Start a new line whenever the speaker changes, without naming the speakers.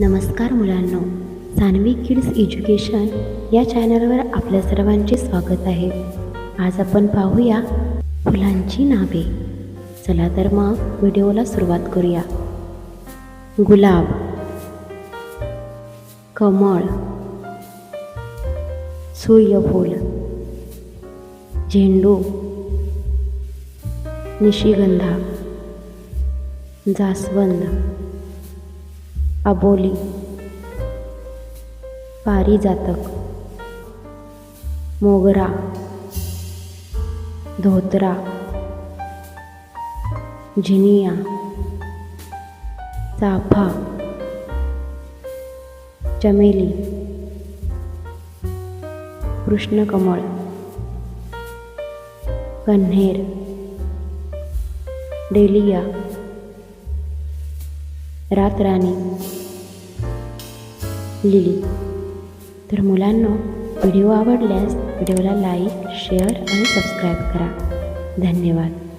नमस्कार मुलांनो Saanvi kids education या चॅनलवर आपल्या सर्वांचे स्वागत आहे. आज आपण पाहूया फुलांची नावे. चला तर मग व्हिडिओला सुरुवात करूया. गुलाब कमळ सूर्यफूल झेंडू निशिगंधा जास्वंद अबोली. पारिजातक. मोगरा. धोत्रा. झिनिया. चाफा. चमेली. कृष्णकमळ. कन्हेर. डेलिया. रातराणी लिली. तर मुलांनो व्हिडिओ आवडल्यास व्हिडिओला लाईक शेअर आणि सबस्क्राईब करा. धन्यवाद.